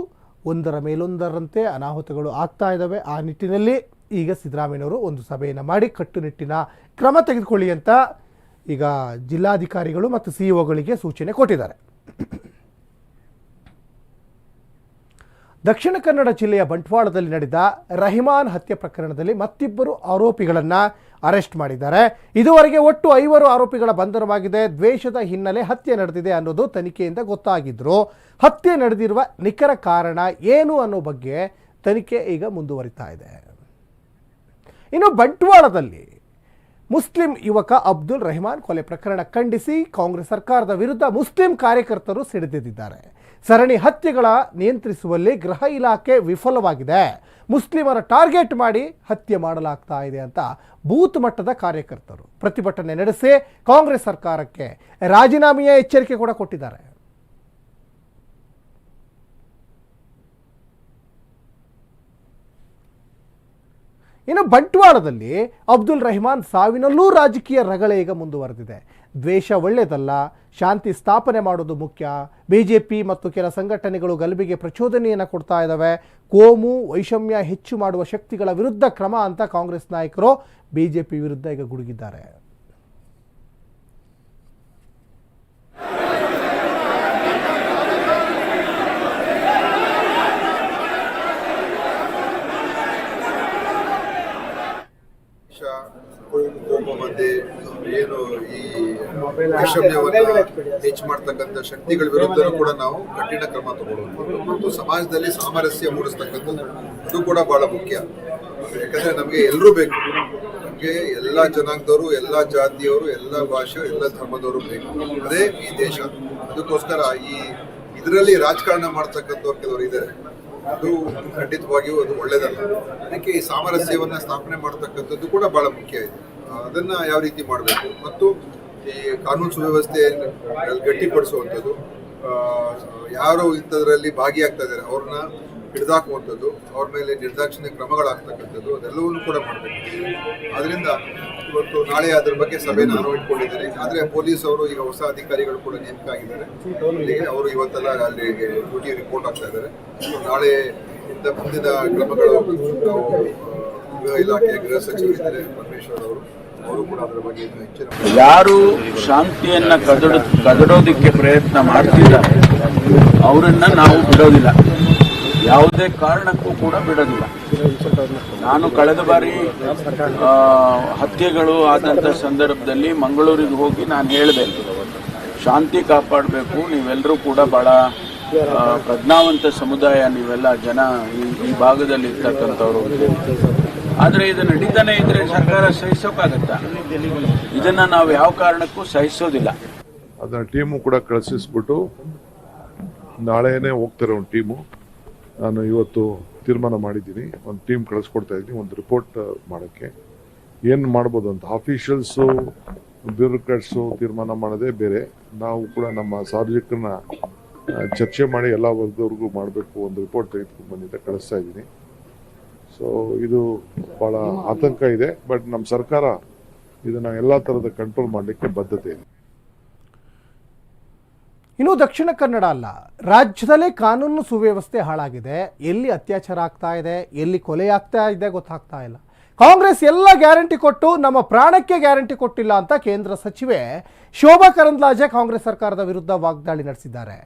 ಒಂದರ ಮೇಲೊಂದರಂತೆ ಅನಾಹುತಗಳು ಆಗ್ತಾ ಇದ್ದಾವೆ. ಆ ನಿಟ್ಟಿನಲ್ಲಿ ಈಗ ಸಿದ್ದರಾಮಯ್ಯವರು ಒಂದು ಸಭೆಯನ್ನು ಮಾಡಿ ಕಟ್ಟುನಿಟ್ಟಿನ ಕ್ರಮ ತೆಗೆದುಕೊಳ್ಳಿ ಅಂತ ಈಗ ಜಿಲ್ಲಾಧಿಕಾರಿಗಳು ಮತ್ತು ಸಿ ಒಗಳಿಗೆ ಸೂಚನೆ ಕೊಟ್ಟಿದ್ದಾರೆ. ದಕ್ಷಿಣ ಕನ್ನಡ ಜಿಲ್ಲೆಯ ಬಂಟ್ವಾಳದಲ್ಲಿ ನಡೆದ ರಹಿಮಾನ್ ಹತ್ಯೆ ಪ್ರಕರಣದಲ್ಲಿ ಮತ್ತಿಬ್ಬರು ಆರೋಪಿಗಳನ್ನು ಅರೆಸ್ಟ್ ಮಾಡಿದ್ದಾರೆ. ಇದುವರೆಗೆ ಒಟ್ಟು ಐವರು ಆರೋಪಿಗಳ ಬಂಧನವಾಗಿದೆ. ದ್ವೇಷದ ಹಿನ್ನೆಲೆ ಹತ್ಯೆ ನಡೆದಿದೆ ಅನ್ನೋದು ತನಿಖೆಯಿಂದ ಗೊತ್ತಾಗಿದ್ರು. ಹತ್ಯೆ ನಡೆದಿರುವ ನಿಖರ ಕಾರಣ ಏನು ಅನ್ನೋ ಬಗ್ಗೆ ತನಿಖೆ ಈಗ ಮುಂದುವರಿತಾ ಇದೆ. ಇನ್ನು ಬಂಟ್ವಾಳದಲ್ಲಿ ಮುಸ್ಲಿಂ ಯುವಕ ಅಬ್ದುಲ್ ರೆಹಮಾನ್ ಕೊಲೆ ಪ್ರಕರಣ ಖಂಡಿಸಿ ಕಾಂಗ್ರೆಸ್ ಸರ್ಕಾರದ ವಿರುದ್ಧ ಮುಸ್ಲಿಂ ಕಾರ್ಯಕರ್ತರು ಸಿಡಿದೆದ್ದಿದ್ದಾರೆ. ಸರಣಿ ಹತ್ಯೆಗಳ ನಿಯಂತ್ರಿಸುವಲ್ಲಿ ಗೃಹ ಇಲಾಖೆ ವಿಫಲವಾಗಿದೆ. ಮುಸ್ಲಿಮರ ಟಾರ್ಗೆಟ್ ಮಾಡಿ ಹತ್ಯೆ ಮಾಡಲಾಗ್ತಾ ಇದೆ ಅಂತ ಬೂತ್ ಮಟ್ಟದ ಕಾರ್ಯಕರ್ತರು ಪ್ರತಿಭಟನೆ ನಡೆಸಿ ಕಾಂಗ್ರೆಸ್ ಸರ್ಕಾರಕ್ಕೆ ರಾಜೀನಾಮೆಯ ಎಚ್ಚರಿಕೆ ಕೂಡ ಕೊಟ್ಟಿದ್ದಾರೆ. ಇನ್ನು ಬಂಟ್ವಾಳದಲ್ಲಿ ಅಬ್ದುಲ್ ರೆಹಮಾನ್ ಸಾವಿನಲ್ಲೂ ರಾಜಕೀಯ ರಗಳೆ ಈಗ ಮುಂದುವರೆದಿದೆ. ದ್ವೇಷ ಒಳ್ಳೆಯದಲ್ಲ ಶಾಂತಿ ಸ್ಥಾಪನೆ ಮಾಡೋದು ಮುಖ್ಯ. ಬಿ ಜೆ ಪಿ ಮತ್ತು ಕೆಲ ಸಂಘಟನೆಗಳು ಗಲಭೆಗೆ ಪ್ರಚೋದನೆಯನ್ನು ಕೊಡ್ತಾ ಇದ್ದಾವೆ ಕೋಮು, ವೈಷಮ್ಯ ಹೆಚ್ಚು ಮಾಡುವ ಶಕ್ತಿಗಳ ವಿರುದ್ಧ ಕ್ರಮ ಅಂತ ಕಾಂಗ್ರೆಸ್ ನಾಯಕರು ಬಿಜೆಪಿ ವಿರುದ್ಧ ಈಗ ಗುಡುಗಿದ್ದಾರೆ ದೇಶ ಕೋಮು ಮಧ್ಯೆ ಏನು ಈ ವೈಷಮ್ಯವನ್ನ ಹೆಚ್ಚು ಮಾಡ್ತಕ್ಕಂಥ ಶಕ್ತಿಗಳ ವಿರುದ್ಧನೂ ಕೂಡ ನಾವು ಕಠಿಣ ಕ್ರಮ ತಗೊಳ್ಳುವಂಥದ್ದು ಮತ್ತು ಸಮಾಜದಲ್ಲಿ ಸಾಮರಸ್ಯ ಮೂಡಿಸ್ತಕ್ಕಂಥದ್ದು ಅದು ಕೂಡ ಬಹಳ ಮುಖ್ಯ. ಯಾಕಂದ್ರೆ ನಮಗೆ ಎಲ್ಲರೂ ಬೇಕು. ನಮಗೆ ಎಲ್ಲ ಜನಾಂಗದವರು ಎಲ್ಲ ಜಾತಿಯವರು ಎಲ್ಲ ಭಾಷೆ ಎಲ್ಲ ಧರ್ಮದವರು ಬೇಕು. ಅದೇ ಈ ದೇಶ. ಅದಕ್ಕೋಸ್ಕರ ಈ ಇದರಲ್ಲಿ ರಾಜಕಾರಣ ಮಾಡ್ತಕ್ಕಂಥವ್ರು ಕೆಲವರು ಇದ್ದಾರೆ. ಅದು ಖಂಡಿತವಾಗಿಯೂ ಅದು ಒಳ್ಳೇದಲ್ಲ. ಅದಕ್ಕೆ ಈ ಸಾಮರಸ್ಯವನ್ನ ಸ್ಥಾಪನೆ ಮಾಡ್ತಕ್ಕಂಥದ್ದು ಕೂಡ ಬಹಳ ಮುಖ್ಯ ಇದೆ. ಅದನ್ನ ಯಾವ ರೀತಿ ಮಾಡಬೇಕು? ಮತ್ತು ಈ ಕಾನೂನು ಸುವ್ಯವಸ್ಥೆ ಗಟ್ಟಿಪಡಿಸುವಂಥದ್ದು ಯಾರು ಇಂಥದ್ರಲ್ಲಿ ಭಾಗಿಯಾಗ್ತಾ ಇದ್ದಾರೆ, ಅವ್ರನ್ನ ಹಿಡಿದಾಕುವಂಥದ್ದು, ಅವ್ರ ಮೇಲೆ ನಿರ್ದಾಕ್ಷಿಣ್ಯ ಕ್ರಮಗಳಾಗ್ತಕ್ಕಂಥದ್ದು, ಅದೆಲ್ಲವನ್ನು ಕೂಡ ಮಾಡಬೇಕು. ಅದರಿಂದ ಇವತ್ತು ನಾಳೆ ಅದ್ರ ಬಗ್ಗೆ ಸಭೆ ನಾನು ಇಟ್ಕೊಂಡಿದ್ದೀನಿ. ಆದರೆ ಪೊಲೀಸ್ ಅವರು ಈಗ ಹೊಸ ಅಧಿಕಾರಿಗಳು ಕೂಡ ನೇಮಕ ಆಗಿದ್ದಾರೆ ಅವರು ಇವತ್ತೆಲ್ಲ ಅಲ್ಲಿ ಡ್ಯೂಟಿ ರಿಪೋರ್ಟ್ ಆಗ್ತಾ ಇದ್ದಾರೆ. ನಾಳೆ ಇಂದ ಮುಂದಿನ ಕ್ರಮಗಳು ಗೃಹ ಇಲಾಖೆ, ಗೃಹ ಸಚಿವರಿದ್ದಾರೆ, ಪರಮೇಶ್ವರ್ ಅವರು. ಯಾರು ಶಾಂತಿಯನ್ನ ಕದಡ ಕದಡೋದಿಕ್ಕೆ ಪ್ರಯತ್ನ ಮಾಡ್ತಿದ್ದಾರೆ ಅವರನ್ನ ನಾವು ಬಿಡೋದಿಲ್ಲ. ಯಾವುದೇ ಕಾರಣಕ್ಕೂ ಕೂಡ ಬಿಡೋದಿಲ್ಲ. ನಾನು ಕಳೆದ ಬಾರಿ ಹತ್ಯೆಗಳು ಆದಂಥ ಸಂದರ್ಭದಲ್ಲಿ ಮಂಗಳೂರಿಗೆ ಹೋಗಿ ನಾನು ಹೇಳಿದೆ. ಶಾಂತಿ ಕಾಪಾಡಬೇಕು ನೀವೆಲ್ಲರೂ ಕೂಡ ಬಹಳ ಪ್ರಜ್ಞಾವಂತ ಸಮುದಾಯ, ನೀವೆಲ್ಲ ಜನ ಈ ಭಾಗದಲ್ಲಿ ಇರ್ತಕ್ಕಂಥವ್ರು ಆದರೆ ಇದು ನಡೀತಾನೆ ಇದ್ರೆ ಸರ್ಕಾರ ಸಹಿಸೋಕ್ಕಾಗತ್ತಾ ಇದನ್ನ ನಾವು ಯಾವ ಕಾರಣಕ್ಕೂ ಸಹಿಸೋದಿಲ್ಲ. ಅದನ್ನ ಟೀಮು ಕೂಡ ಕಳಿಸಿಸ್ಬಿಟ್ಟು ನಾಳೆನೇ ಹೋಗ್ತಾರೆ ಒಂದು ಟೀಮು. ನಾನು ಇವತ್ತು ತೀರ್ಮಾನ ಮಾಡಿದ್ದೀನಿ. ಒಂದು ಟೀಮ್ ಕಳಿಸ್ಕೊಡ್ತಾ ಇದ್ದೀನಿ, ಒಂದು ರಿಪೋರ್ಟ್ ಮಾಡೋಕ್ಕೆ. ಏನು ಮಾಡ್ಬೋದು ಅಂತ? ಆಫೀಷಿಯಲ್ಸು ಬ್ಯೂರೋಕ್ರಾಟ್ಸು ತೀರ್ಮಾನ ಮಾಡೋದೇ ಬೇರೆ. ನಾವು ಕೂಡ ನಮ್ಮ ಸಾರ್ವಜನಿಕರನ್ನ ಚರ್ಚೆ ಮಾಡಿ ಎಲ್ಲ ವರ್ಗದವ್ರಿಗೂ ಮಾಡಬೇಕು, ಒಂದು ರಿಪೋರ್ಟ್ ತೆಗೆದುಕೊಂಡು ಬಂದಿದ್ದೆ ಕಳಿಸ್ತಾ ಇದ್ದೀನಿ. ಸೊ ಇದು ಬಹಳ ಆತಂಕ ಇದೆ ಬಟ್ ನಮ್ಮ ಸರ್ಕಾರ ಇದನ್ನು ಎಲ್ಲ ಥರದ ಕಂಟ್ರೋಲ್ ಮಾಡಲಿಕ್ಕೆ ಬದ್ಧತೆ ಇದೆ. ಇನ್ನು ದಕ್ಷಿಣ ಕನ್ನಡ ಅಲ್ಲ, ರಾಜ್ಯದಲ್ಲೇ ಕಾನೂನು ಸುವ್ಯವಸ್ಥೆ ಹಾಳಾಗಿದೆ, ಎಲ್ಲಿ ಅತ್ಯಾಚಾರ ಆಗ್ತಾ ಇದೆ, ಎಲ್ಲಿ ಕೊಲೆ ಆಗ್ತಾ ಇದೆ ಗೊತ್ತಾಗ್ತಾ ಇಲ್ಲ. ಕಾಂಗ್ರೆಸ್ ಎಲ್ಲ ಗ್ಯಾರಂಟಿ ಕೊಟ್ಟು, ನಮ್ಮ ಪ್ರಾಣಕ್ಕೆ ಗ್ಯಾರಂಟಿ ಕೊಟ್ಟಿಲ್ಲ ಅಂತ ಕೇಂದ್ರ ಸಚಿವೆ ಶೋಭಾ ಕರಂದ್ಲಾಜೆ ಕಾಂಗ್ರೆಸ್ ಸರ್ಕಾರದ ವಿರುದ್ಧ ವಾಗ್ದಾಳಿ ನಡೆಸಿದ್ದಾರೆ.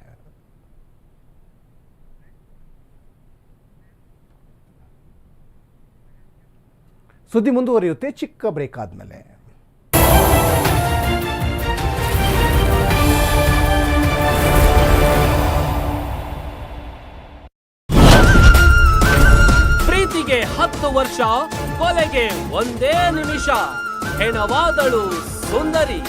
ಸುದ್ದಿ ಮುಂದುವರಿಯುತ್ತೆ. ಚಿಕ್ಕ ಬ್ರೇಕ್ ಆದ್ಮೇಲೆ. ಪ್ರೀತಿಗೆ ಹತ್ತು ವರ್ಷ ಕೊಲೆಗೆ ಒಂದೇ ನಿಮಿಷ. ಹೆಣವಾದಳು ಸುಂದರಿ.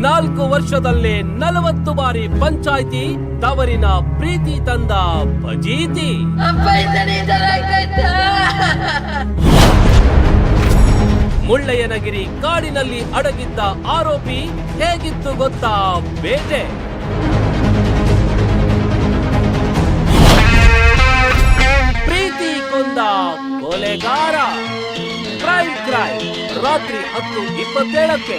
ನಾಲ್ಕು ವರ್ಷದಲ್ಲೇ ನಲವತ್ತು ಬಾರಿ ಪಂಚಾಯಿತಿ ತವರಿನ ಪ್ರೀತಿ ತಂದ ಭಜೀತಿ ಮುಳ್ಳಯ್ಯನಗಿರಿ ಕಾಡಿನಲ್ಲಿ ಅಡಗಿದ್ದ ಆರೋಪಿ ಹೇಗಿತ್ತು ಗೊತ್ತಾ? ಬೇಟೆ. ಪ್ರೀತಿ ಕೊಂದ ಕೊಲೆಗಾರ. Crime crime. ರಾತ್ರಿ ಹತ್ತು ಇಪ್ಪತ್ತೇಳಕ್ಕೆ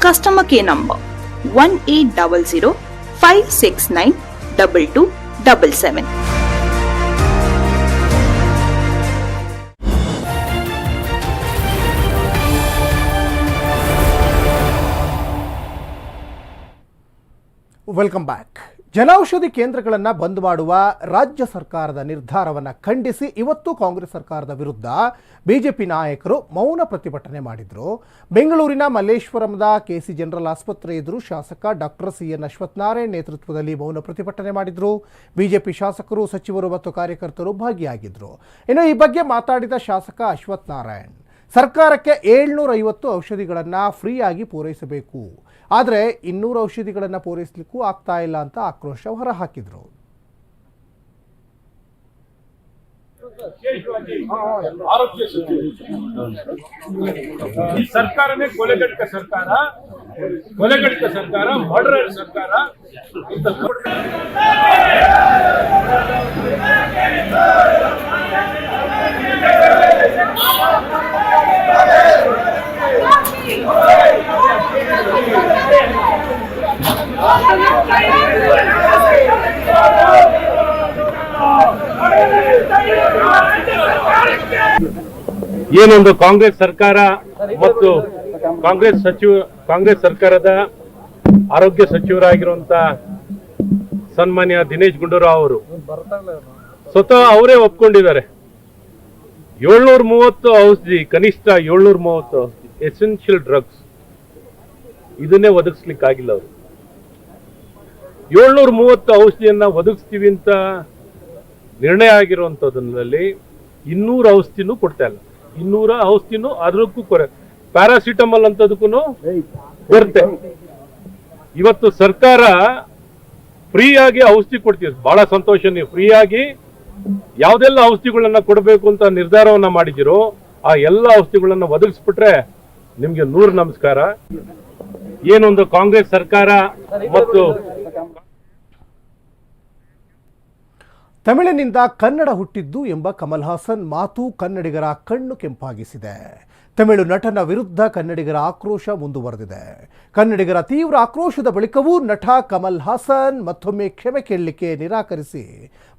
customer care number 1800 569 2277. Welcome back. ಜನೌಷಧಿ ಕೇಂದ್ರಗಳನ್ನು ಬಂದ್ ಮಾಡುವ ರಾಜ್ಯ ಸರ್ಕಾರದ ನಿರ್ಧಾರವನ್ನು ಖಂಡಿಸಿ ಇವತ್ತು ಕಾಂಗ್ರೆಸ್ ಸರ್ಕಾರದ ವಿರುದ್ಧ ಬಿಜೆಪಿ ನಾಯಕರು ಮೌನ ಪ್ರತಿಭಟನೆ ಮಾಡಿದರು. ಬೆಂಗಳೂರಿನ ಮಲ್ಲೇಶ್ವರಂದ ಕೆಸಿ ಜನರಲ್ ಆಸ್ಪತ್ರೆ ಎದುರು ಶಾಸಕ ಡಾಕ್ಟರ್ ಸಿ ಎನ್ ಅಶ್ವತ್ಥನಾರಾಯಣ್ ನೇತೃತ್ವದಲ್ಲಿ ಮೌನ ಪ್ರತಿಭಟನೆ ಮಾಡಿದರು. ಬಿಜೆಪಿ ಶಾಸಕರು, ಸಚಿವರು ಮತ್ತು ಕಾರ್ಯಕರ್ತರು ಭಾಗಿಯಾಗಿದ್ದರು ಇನ್ನು ಈ ಬಗ್ಗೆ ಮಾತಾಡಿದ ಶಾಸಕ ಅಶ್ವತ್ಥನಾರಾಯಣ್, ಸರ್ಕಾರಕ್ಕೆ ಏಳ್ನೂರ ಐವತ್ತು ಔಷಧಿಗಳನ್ನು ಫ್ರೀಯಾಗಿ ಪೂರೈಸಬೇಕು. ಆದರೆ ಇನ್ನೂರು ಔಷಧಿಗಳನ್ನು ಪೂರೈಸಲಿಕ್ಕೂ ಆಗ್ತಾ ಇಲ್ಲ ಅಂತ ಆಕ್ರೋಶ ಹೊರಹಾಕಿದರು. ಆರೋಗ್ಯ ಸಚಿವರು ಈ ಸರ್ಕಾರನೇ ಕೊಲೆಗಟ್ಟ ಸರ್ಕಾರ ಕೊಲೆಗಟ್ಟ ಸರ್ಕಾರ ಮರ್ಡರ್ ಸರ್ಕಾರ ಅಂತ ಏನೊಂದು ಕಾಂಗ್ರೆಸ್ ಸರ್ಕಾರ ಮತ್ತು ಕಾಂಗ್ರೆಸ್ ಸಚಿವ, ಕಾಂಗ್ರೆಸ್ ಸರ್ಕಾರದ ಆರೋಗ್ಯ ಸಚಿವರಾಗಿರುವಂತ ಸನ್ಮಾನ್ಯ ದಿನೇಶ್ ಗುಂಡೂರಾವ್ ಅವರು. ಸ್ವತಃ ಅವರೇ ಒಪ್ಕೊಂಡಿದ್ದಾರೆ. ಏಳ್ನೂರ ಮೂವತ್ತು ಔಷಧಿ, ಕನಿಷ್ಠ ಏಳ್ನೂರ ಮೂವತ್ತು ಎಸೆನ್ಷಿಯಲ್ ಡ್ರಗ್ಸ್ ಇದನ್ನೇ ಒದಗಿಸ್ಲಿಕ್ಕಾಗಿಲ್ಲ ಅವರು. ಏಳ್ನೂರ ಮೂವತ್ತು ಔಷಧಿಯನ್ನ ಒದಗಿಸ್ತೀವಿ ಅಂತ ನಿರ್ಣಯ ಆಗಿರುವಂತದ್ರಲ್ಲಿ ಇನ್ನೂರು ಔಷಧಿನೂ ಕೊಡ್ತಾ ಇಲ್ಲ. ಇನ್ನೂರ ಔಷಧಿನೂ ಅದಕ್ಕೂ ಕೊರೆ. ಪ್ಯಾರಾಸಿಟಮಲ್ ಅಂತದಕ್ಕೂ ಬರುತ್ತೆ ಇವತ್ತು ಸರ್ಕಾರ ಫ್ರೀ ಆಗಿ ಔಷಧಿ ಕೊಡ್ತೀವಿ. ಬಹಳ ಸಂತೋಷ ನೀವು. ಫ್ರೀ ಆಗಿ ಯಾವ್ದೆಲ್ಲ ಔಷಧಿಗಳನ್ನ ಕೊಡಬೇಕು ಅಂತ ನಿರ್ಧಾರವನ್ನ ಮಾಡಿದಿರೋ ಆ ಎಲ್ಲ ಔಷಧಿಗಳನ್ನ ಒದಗಿಸ್ಬಿಟ್ರೆ ನಿಮ್ಗೆ ನೂರು ನಮಸ್ಕಾರ. ಏನೊಂದು ಕಾಂಗ್ರೆಸ್ ಸರ್ಕಾರ ಮತ್ತು ತಮಿಳಿನಿಂದ ಕನ್ನಡ ಹುಟ್ಟಿದ್ದು ಎಂಬ ಕಮಲ್ ಹಾಸನ್ ಮಾತು ಕನ್ನಡಿಗರ ಕಣ್ಣು ಕೆಂಪಾಗಿಸಿದೆ. ತಮಿಳು ನಟನ ವಿರುದ್ಧ ಕನ್ನಡಿಗರ ಆಕ್ರೋಶ ಮುಂದುವರೆದಿದೆ. ಕನ್ನಡಿಗರ ತೀವ್ರ ಆಕ್ರೋಶದ ಬಳಿಕವೂ ನಟ ಕಮಲ್ ಹಾಸನ್ ಮತ್ತೊಮ್ಮೆ ಕ್ಷಮೆ ಕೇಳಲಿಕ್ಕೆ ನಿರಾಕರಿಸಿ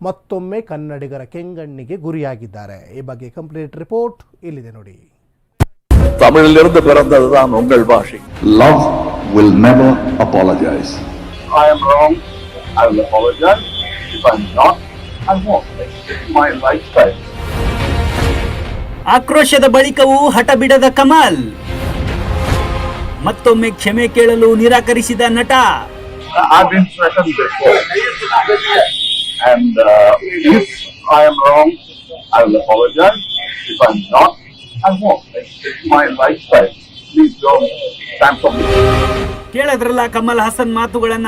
ಮತ್ತೊಮ್ಮೆ ಕನ್ನಡಿಗರ ಕೆಂಗಣ್ಣಿಗೆ ಗುರಿಯಾಗಿದ್ದಾರೆ. ಈ ಬಗ್ಗೆ ಕಂಪ್ಲೀಟ್ ರಿಪೋರ್ಟ್ ಇಲ್ಲಿದೆ ನೋಡಿ. தமிழிலிருந்து பிறந்ததுதான் உங்கள் பாஷை Love will never apologize. I am wrong. I will apologize. If I'm not, I won't. It's my lifestyle. ಆಕ್ರೋಶದ ಬಳಿಕವೂ ಹಠ ಬಿಡದ ಕಮಲ್ ಮತ್ತೊಮ್ಮೆ ಕ್ಷಮೆ ಕೇಳಲು ನಿರಾಕರಿಸಿದ ನಟ I've been threatened before. And uh, if I am wrong, I will apologize. If I'm not, ಕೇಳದ್ರಲ್ಲ ಕಮಲ್ ಹಾಸನ್ ಮಾತುಗಳನ್ನ.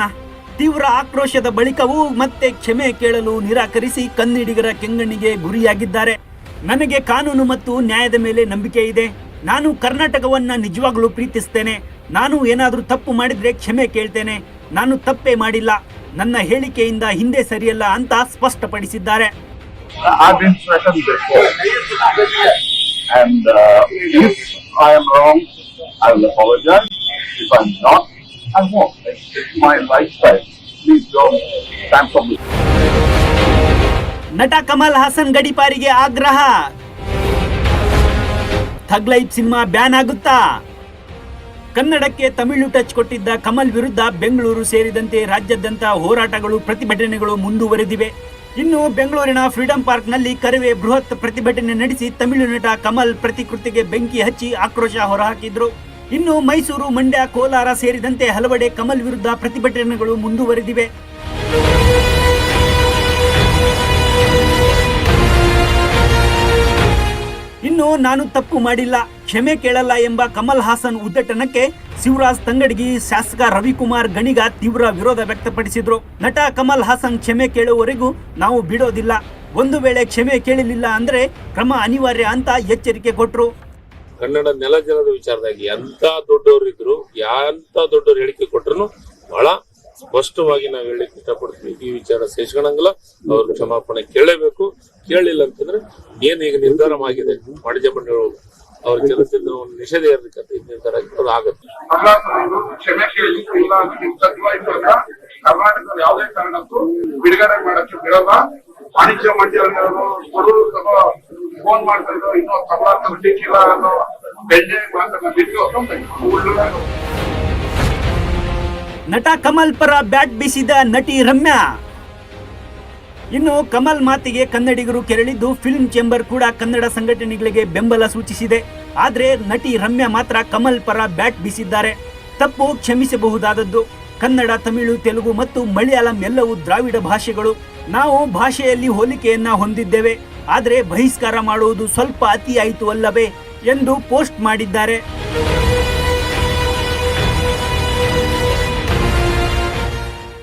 ತೀವ್ರ ಆಕ್ರೋಶದ ಬಳಿಕವೂ ಮತ್ತೆ ಕ್ಷಮೆ ಕೇಳಲು ನಿರಾಕರಿಸಿ ಕನ್ನಡಿಗರ ಕೆಂಗಣ್ಣಿಗೆ ಗುರಿಯಾಗಿದ್ದಾರೆ. ನನಗೆ ಕಾನೂನು ಮತ್ತು ನ್ಯಾಯದ ಮೇಲೆ ನಂಬಿಕೆ ಇದೆ. ನಾನು ಕರ್ನಾಟಕವನ್ನ ನಿಜವಾಗ್ಲೂ ಪ್ರೀತಿಸ್ತೇನೆ. ನಾನು ಏನಾದರೂ ತಪ್ಪು ಮಾಡಿದ್ರೆ ಕ್ಷಮೆ ಕೇಳ್ತೇನೆ. ನಾನು ತಪ್ಪೇ ಮಾಡಿಲ್ಲ. ನನ್ನ ಹೇಳಿಕೆಯಿಂದ ಹಿಂದೆ ಸರಿಯಲ್ಲ ಅಂತ ಸ್ಪಷ್ಟಪಡಿಸಿದ್ದಾರೆ. And uh, if I am wrong, I will apologize. If I'm not, I won't. It's my lifestyle. Please don't for me. ನಟ ಕಮಲ್ ಹಾಸನ್ ಗಡಿಪಾರಿಗೆ ಆಗ್ರಹ ಥಗ್ ಲೈಫ್ ಸಿನಿಮಾ ಬ್ಯಾನ್ ಆಗುತ್ತಾ ಕನ್ನಡಕ್ಕೆ ತಮಿಳು ಟಚ್ ಕೊಟ್ಟಿದ್ದ ಕಮಲ್ ವಿರುದ್ಧ ಬೆಂಗಳೂರು ಸೇರಿದಂತೆ ರಾಜ್ಯಾದ್ಯಂತ ಹೋರಾಟಗಳು ಪ್ರತಿಭಟನೆಗಳು ಮುಂದುವರೆದಿವೆ ಇನ್ನು ಬೆಂಗಳೂರಿನ ಫ್ರೀಡಂ ಪಾರ್ಕ್ನಲ್ಲಿ ಕರವೇ ಬೃಹತ್ ಪ್ರತಿಭಟನೆ ನಡೆಸಿ ತಮಿಳು ನಟ ಕಮಲ್ ಪ್ರತಿಕೃತಿಗೆ ಬೆಂಕಿ ಹಚ್ಚಿ ಆಕ್ರೋಶ ಹೊರಹಾಕಿದ್ರು. ಇನ್ನು ಮೈಸೂರು, ಮಂಡ್ಯ, ಕೋಲಾರ ಸೇರಿದಂತೆ ಹಲವೆಡೆ ಕಮಲ್ ವಿರುದ್ಧ ಪ್ರತಿಭಟನೆಗಳು ಮುಂದುವರೆದಿವೆ. ಇನ್ನು ನಾನು ತಪ್ಪು ಮಾಡಿಲ್ಲ, ಕ್ಷಮೆ ಕೇಳಲ್ಲ ಎಂಬ ಕಮಲ್ ಹಾಸನ್ ಉದ್ದಟನಕ್ಕೆ ಶಿವರಾಜ್ ತಂಗಡಗಿ ಶಾಸಕ ರವಿಕುಮಾರ್ ಗಣಿಗ ತೀವ್ರ ವಿರೋಧ ವ್ಯಕ್ತಪಡಿಸಿದ್ರು. ನಟ ಕಮಲ್ ಹಾಸನ್ ಕ್ಷಮೆ ಕೇಳುವವರೆಗೂ ನಾವು ಬಿಡೋದಿಲ್ಲ. ಒಂದು ವೇಳೆ ಕ್ಷಮೆ ಕೇಳಲಿಲ್ಲ ಅಂದ್ರೆ ಕ್ರಮ ಅನಿವಾರ್ಯ ಅಂತ ಎಚ್ಚರಿಕೆ ಕೊಟ್ರು. ಕನ್ನಡ ನೆಲ ಜನದ ವಿಚಾರದಾಗಿ ಎಂತ ದೊಡ್ಡವರಿದ್ರು ಎಂತ ದೊಡ್ಡವರು ಹೇಳಿಕೆ ಕೊಟ್ರು ಬಹಳ ಸ್ಪಷ್ಟವಾಗಿ ನಾವು ಹೇಳಲಿಕ್ಕೆ ಇಷ್ಟಪಡ್ತೀವಿ. ಈ ವಿಚಾರ ಸಹಿಸ್ಕೊಳಂಗಿಲ್ಲ ಅವ್ರು ಕ್ಷಮಾಪಣೆ ಕೇಳಲೇಬೇಕು. ಕೇಳಿಲ್ಲ ಅಂತಂದ್ರೆ ಏನು ಈಗ ನಿರ್ಧಾರ ಆಗಿದೆ ವಾಣಿಜ್ಯ ಮಂಡಳಿಗಳು ಅವ್ರ ಚಲನಚಿತ್ರವನ್ನು ನಿಷೇಧ ಇರಲಿಕ್ಕೆ ನಿರ್ಧಾರ ಅದು ಆಗುತ್ತೆ. ಕ್ಷಮೆ ಕೇಳಲಿಕ್ಕಿಲ್ಲ ಕರ್ನಾಟಕದಲ್ಲಿ ಯಾವುದೇ ಕಾರಣಕ್ಕೂ ಬಿಡುಗಡೆ ಮಾಡಕ್ಕೆ ಬಿಡಲ್ಲ. ವಾಣಿಜ್ಯ ಮಂಡಳಿಯವರು ಫೋನ್ ಮಾಡ್ತಾ ಇದ್ರು ಇನ್ನೂ ಕರ್ನಾಟಕ ಬಿಟ್ಟಿಲ್ಲ ಅನ್ನೋ ಬೆಣ್ಣೆ ಮಾತನ್ನ ಬಿಟ್ಟು ನಟ ಕಮಲ್ ಪರ ಬ್ಯಾಟ್ ಬೀಸಿದ ನಟಿ ರಮ್ಯಾ. ಇನ್ನು ಕಮಲ್ ಮಾತಿಗೆ ಕನ್ನಡಿಗರು ಕೆರಳಿದ್ದು ಫಿಲ್ಮ್ ಚೇಂಬರ್ ಕೂಡ ಕನ್ನಡ ಸಂಘಟನೆಗಳಿಗೆ ಬೆಂಬಲ ಸೂಚಿಸಿದೆ. ಆದರೆ ನಟಿ ರಮ್ಯಾ ಮಾತ್ರ ಕಮಲ್ ಪರ ಬ್ಯಾಟ್ ಬೀಸಿದ್ದಾರೆ. ತಪ್ಪು ಕ್ಷಮಿಸಬಹುದಾದದ್ದು. ಕನ್ನಡ, ತಮಿಳು, ತೆಲುಗು ಮತ್ತು ಮಲಯಾಳಂ ಎಲ್ಲವೂ ದ್ರಾವಿಡ ಭಾಷೆಗಳು. ನಾವು ಭಾಷೆಯಲ್ಲಿ ಹೋಲಿಕೆಯನ್ನ ಹೊಂದಿದ್ದೇವೆ. ಆದರೆ ಬಹಿಷ್ಕಾರ ಮಾಡುವುದು ಸ್ವಲ್ಪ ಅತಿಯಾಯಿತು ಅಲ್ಲವೇ ಎಂದು ಪೋಸ್ಟ್ ಮಾಡಿದ್ದಾರೆ.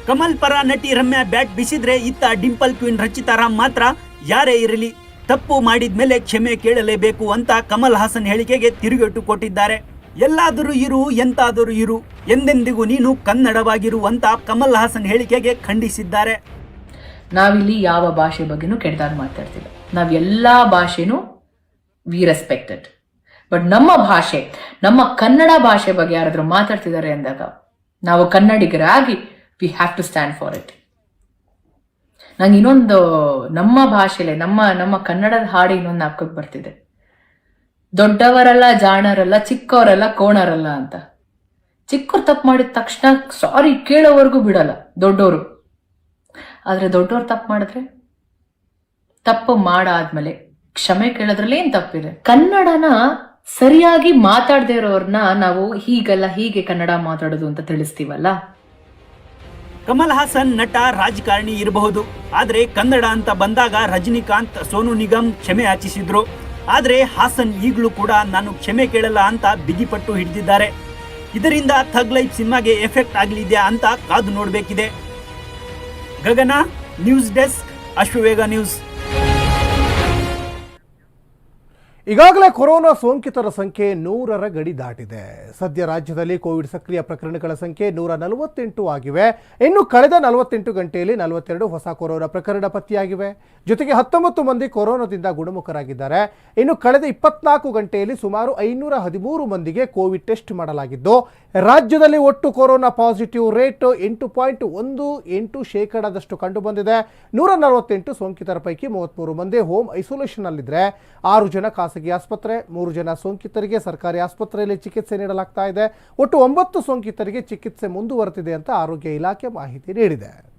ಕಮಲ್ ಪರ ನಟಿ ರಮ್ಯಾ ಬ್ಯಾಟ್ ಬಿಸಿದ್ರೆ ಇತ್ತ ಡಿಂಪಲ್ ಕ್ವೀನ್ ರಚಿತಾ ರಾಮ್ ಮಾತ್ರ ಯಾರೇ ಇರಲಿ, ತಪ್ಪು ಮಾಡಿದ ಮೇಲೆ ಕ್ಷಮೆ ಕೇಳಲೇಬೇಕು ಅಂತ ಕಮಲ್ ಹಾಸನ್ ಹೇಳಿಕೆಗೆ ತಿರುಗೇಟು ಕೊಟ್ಟಿದ್ದಾರೆ. ಎಲ್ಲಾದರೂ ಇರು, ಎಂತಾದರೂ ಇರು, ಎಂದೆಂದಿಗೂ ನೀನು ಕನ್ನಡವಾಗಿರು ಅಂತ ಕಮಲ್ ಹಾಸನ್ ಹೇಳಿಕೆಗೆ ಖಂಡಿಸಿದ್ದಾರೆ. ನಾವಿಲ್ಲಿ ಯಾವ ಭಾಷೆ ಬಗ್ಗೆನೂ ಕೆಟ್ಟದಾಗಿ ಮಾತಾಡ್ತಿಲ್ಲ. ನಾವು ಎಲ್ಲ ಭಾಷೆನೂ ವಿ ರೆಸ್ಪೆಕ್ಟೆಡ್ ಬಟ್ ನಮ್ಮ ಭಾಷೆ, ನಮ್ಮ ಕನ್ನಡ ಭಾಷೆ ಬಗ್ಗೆ ಯಾರಾದರೂ ಮಾತಾಡ್ತಿದ್ದಾರೆ ಅಂದಾಗ, ನಾವು ಕನ್ನಡಿಗರಾಗಿ we have to stand for it ನಂಗೆ ಇನ್ನೊಂದು ನಮ್ಮ ಭಾಷೆಲೆ, ನಮ್ಮ ನಮ್ಮ ಕನ್ನಡದ ಹಾಡು ಇನ್ನೊಂದು ಹಾಕೋಕೆ ಬರ್ತಿದೆ. ದೊಡ್ಡವರಲ್ಲ, ಜಾಣರಲ್ಲ, ಚಿಕ್ಕವರಲ್ಲ, ಕೋಣರಲ್ಲ ಅಂತ. ಚಿಕ್ಕವ್ರು ತಪ್ಪು ಮಾಡಿದ ತಕ್ಷಣ ಸಾರಿ ಕೇಳೋವರೆಗೂ ಬಿಡಲ್ಲ ದೊಡ್ಡವರು ಆದರೆ ದೊಡ್ಡವ್ರು ತಪ್ಪು ಮಾಡಿದ್ರೆ? ತಪ್ಪು ಮಾಡಾದ್ಮೇಲೆ, ಕ್ಷಮೆ ಕೇಳೋದ್ರಲ್ಲಿ ಏನ್ ತಪ್ಪಿದೆ? ಕನ್ನಡನ ಸರಿಯಾಗಿ ಮಾತಾಡದೇ ಇರೋರ್ನ ನಾವು ಹೀಗಲ್ಲ ಹೀಗೆ ಕನ್ನಡ ಮಾತಾಡೋದು ಅಂತ ತಿಳಿಸ್ತೀವಲ್ಲ? ಕಮಲ್ ಹಾಸನ್ ನಟ, ರಾಜಕಾರಣಿ ಇರಬಹುದು. ಆದರೆ ಕನ್ನಡ ಅಂತ ಬಂದಾಗ ರಜನಿಕಾಂತ್, ಸೋನು ನಿಗಮ್ ಕ್ಷಮೆ ಯಾಚಿಸಿದ್ರು. ಆದರೆ ಹಾಸನ್ ಈಗಲೂ ಕೂಡ ನಾನು ಕ್ಷಮೆ ಕೇಳಲ್ಲ ಅಂತ ಬಿಗಿಪಟ್ಟು ಹಿಡಿದಿದ್ದಾರೆ. ಇದರಿಂದ ಥಗ್ ಲೈಫ್ ಸಿನಿಮಾಗೆ ಎಫೆಕ್ಟ್ ಆಗಲಿದೆಯಾ ಅಂತ ಕಾದು ನೋಡಬೇಕಿದೆ. Gagana, news desk Ashwavega news. ಈಗಾಗಲೇ ಕೊರೋನಾ ಸೋಂಕಿತರ ಸಂಖ್ಯೆ ನೂರರ ಗಡಿ ದಾಟಿದೆ. ಸದ್ಯ ರಾಜ್ಯದಲ್ಲಿ ಕೋವಿಡ್ ಸಕ್ರಿಯ ಪ್ರಕರಣಗಳ ಸಂಖ್ಯೆ ನೂರ ನಲವತ್ತೆಂಟು ಆಗಿವೆ. ಇನ್ನು ಕಳೆದ ನಲವತ್ತೆಂಟು ಗಂಟೆಯಲ್ಲಿ ನಲವತ್ತೆರಡು ಹೊಸ ಕೊರೋನಾ ಪ್ರಕರಣ ಪತ್ತೆಯಾಗಿವೆ. ಜೊತೆಗೆ ಹತ್ತೊಂಬತ್ತು ಮಂದಿ ಕೊರೋನಾದಿಂದ ಗುಣಮುಖರಾಗಿದ್ದಾರೆ. ಇನ್ನು ಕಳೆದ ಇಪ್ಪತ್ನಾಲ್ಕು ಗಂಟೆಯಲ್ಲಿ ಸುಮಾರು ಐನೂರ ಹದಿಮೂರು ಮಂದಿಗೆ ಕೋವಿಡ್ ಟೆಸ್ಟ್ ಮಾಡಲಾಗಿದ್ದು, ರಾಜ್ಯದಲ್ಲಿ ಒಟ್ಟು ಕೊರೋನಾ ಪಾಸಿಟಿವ್ ರೇಟ್ ಎಂಟು ಪಾಯಿಂಟ್ ಒಂದು ಎಂಟು ಶೇಕಡಾದಷ್ಟು ಕಂಡುಬಂದಿದೆ. ನೂರ ನಲವತ್ತೆಂಟು ಸೋಂಕಿತರ ಪೈಕಿ ಮೂವತ್ತ್ಮೂರು ಮಂದಿ ಹೋಮ್ ಐಸೋಲೇಷನ್ನಲ್ಲಿದ್ದರೆ ಆರು ಜನ ಖಾಸಗಿ ಆಸ್ಪತ್ರೆ, ಮೂರು ಜನ ಸೋಂಕಿತರಿಗೆ ಸರ್ಕಾರಿ ಆಸ್ಪತ್ರೆಯಲ್ಲಿ ಚಿಕಿತ್ಸೆ ನೀಡಲಾಗ್ತಾ ಇದೆ. ಒಟ್ಟು ಒಂಬತ್ತು ಸೋಂಕಿತರಿಗೆ ಚಿಕಿತ್ಸೆ ಮುಂದುವರೆದಿದೆ ಅಂತ ಆರೋಗ್ಯ ಇಲಾಖೆ ಮಾಹಿತಿ ನೀಡಿದೆ.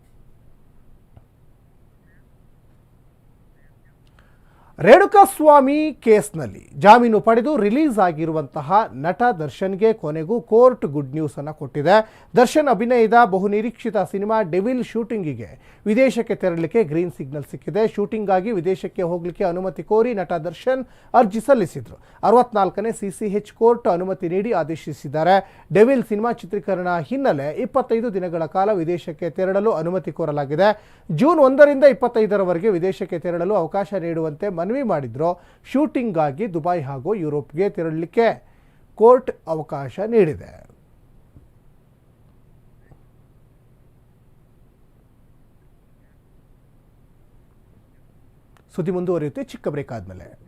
ರೇಣುಕಾಸ್ವಾಮಿ ಕೇಸ್ನಲ್ಲಿ ಜಾಮೀನು ಪಡೆದು ರಿಲೀಸ್ ಆಗಿರುವಂತಹ ನಟ ದರ್ಶನ್ಗೆ ಕೊನೆಗೂ ಕೋರ್ಟ್ ಗುಡ್ ನ್ಯೂಸ್ ಅನ್ನು ಕೊಟ್ಟಿದೆ. ದರ್ಶನ್ ಅಭಿನಯದ ಬಹುನಿರೀಕ್ಷಿತ ಸಿನಿಮಾ ಡೆವಿಲ್ ಶೂಟಿಂಗಿಗೆ ವಿದೇಶಕ್ಕೆ ತೆರಳಲಿಕ್ಕೆ ಗ್ರೀನ್ ಸಿಗ್ನಲ್ ಸಿಕ್ಕಿದೆ. ಶೂಟಿಂಗಾಗಿ ವಿದೇಶಕ್ಕೆ ಹೋಗಲಿಕ್ಕೆ ಅನುಮತಿ ಕೋರಿ ನಟ ದರ್ಶನ್ ಅರ್ಜಿ ಸಲ್ಲಿಸಿದ್ರು. ಅರವತ್ನಾಲ್ಕನೇ ಎಚ್ ಕೋರ್ಟ್ ಅನುಮತಿ ನೀಡಿ ಆದೇಶಿಸಿದ್ದಾರೆ. ಡೆವಿಲ್ ಸಿನಿಮಾ ಚಿತ್ರೀಕರಣ ಹಿನ್ನೆಲೆ ಇಪ್ಪತ್ತೈದು ದಿನಗಳ ಕಾಲ ವಿದೇಶಕ್ಕೆ ತೆರಳಲು ಅನುಮತಿ ಕೋರಲಾಗಿದೆ. ಜೂನ್ ಒಂದರಿಂದ ಇಪ್ಪತ್ತೈದರವರೆಗೆ ವಿದೇಶಕ್ಕೆ ತೆರಳಲು ಅವಕಾಶ ನೀಡುವಂತೆ ಮನವಿ ಮಾಡಿದ್ರು, ಶೂಟಿಂಗ್ಗಾಗಿ ದುಬೈ ಹಾಗೂ ಯುರೋಪ್ಗೆ ತೆರಳಲಿಕ್ಕೆ ಕೋರ್ಟ್ ಅವಕಾಶ ನೀಡಿದೆ. ಸುದ್ದಿ ಮುಂದುವರಿಯುತ್ತೆ, ಚಿಕ್ಕ ಬ್ರೇಕ್ ಆದಮೇಲೆ.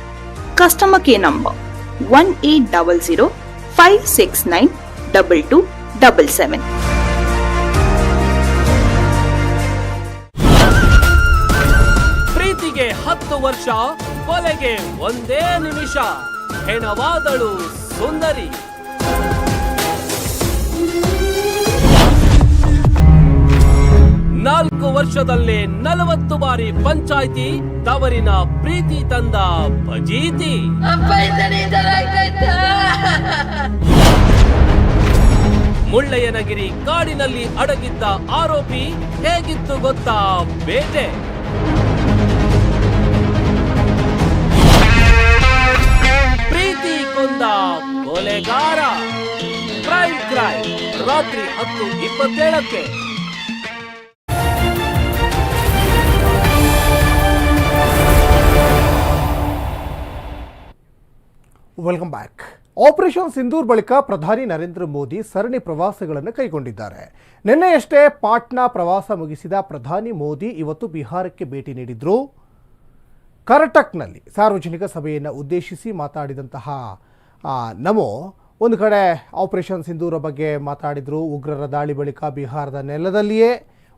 Customer nine double 1800 569 2277. ಪ್ರೀತಿಗೆ ಹತ್ತು ವರ್ಷ ಕೊಲೆಗೆ ಒಂದೇ ನಿಮಿಷ ಹೆಣವಾದಳು ಸುಂದರಿ ನಾಲ್ಕು ವರ್ಷದಲ್ಲೇ ನಲವತ್ತು ಬಾರಿ ಪಂಚಾಯಿತಿ ತವರಿನ ಪ್ರೀತಿ ತಂದ ಭಜೀತಿ ಮುಳ್ಳಯ್ಯನಗಿರಿ ಕಾಡಿನಲ್ಲಿ ಅಡಗಿದ್ದ ಆರೋಪಿ ಹೇಗಿತ್ತು ಗೊತ್ತಾ? ಬೇಟೆ. ಪ್ರೀತಿ ಕೊಂದ ಕೊಲೆಗಾರ ಕ್ರೈಮ್ ಕ್ರೈಮ್. ರಾತ್ರಿ ಹತ್ತು ಇಪ್ಪತ್ತೇಳಕ್ಕೆ. Welcome back. ಆಪರೇಷನ್ ಸಿಂಧೂರ್ ಬಳಿಕ ಪ್ರಧಾನಿ ನರೇಂದ್ರ ಮೋದಿ ಸರಣಿ ಪ್ರವಾಸಗಳನ್ನು ಕೈಗೊಂಡಿದ್ದಾರೆ. ನಿನ್ನೆಯಷ್ಟೇ ಪಾಟ್ನಾ ಪ್ರವಾಸ ಮುಗಿಸಿದ ಪ್ರಧಾನಿ ಮೋದಿ ಇವತ್ತು ಬಿಹಾರಕ್ಕೆ ಭೇಟಿ ನೀಡಿದ್ರು. ಕರ್ಟಕ್ನಲ್ಲಿ ಸಾರ್ವಜನಿಕ ಸಭೆಯನ್ನು ಉದ್ದೇಶಿಸಿ ಮಾತಾಡಿದಂತಹ ನಮೋ ಒಂದು ಕಡೆ ಆಪರೇಷನ್ ಸಿಂಧೂರ ಬಗ್ಗೆ ಮಾತಾಡಿದರು. ಉಗ್ರರ ದಾಳಿ ಬಳಿಕ ಬಿಹಾರದ ನೆಲದಲ್ಲಿಯೇ